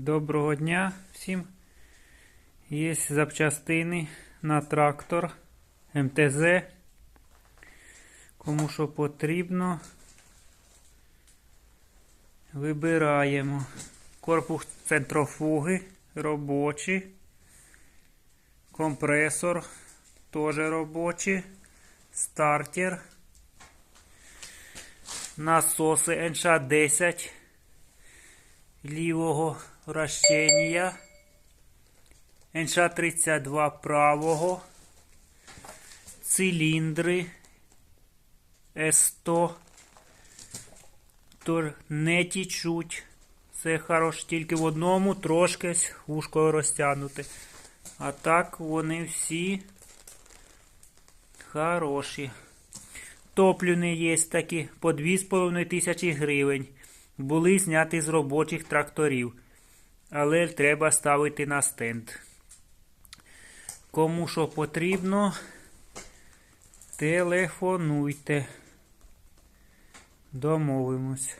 Доброго дня всім. Є запчастини на трактор МТЗ. Кому що потрібно. Вибираємо. Корпус центрофуги робочий. Компресор теж робочий. Стартер. Насоси НШ-10 лівого вращення. НШ-32 правого. Циліндри С100. То не тічуть. Це хорош тільки в одному трошки вушко розтягнути. А так вони всі хороші. Топлюни є такі по 2,5 тисячі гривень. Були зняті з робочих тракторів. Але треба ставити на стенд. Кому що потрібно, телефонуйте. Домовимось.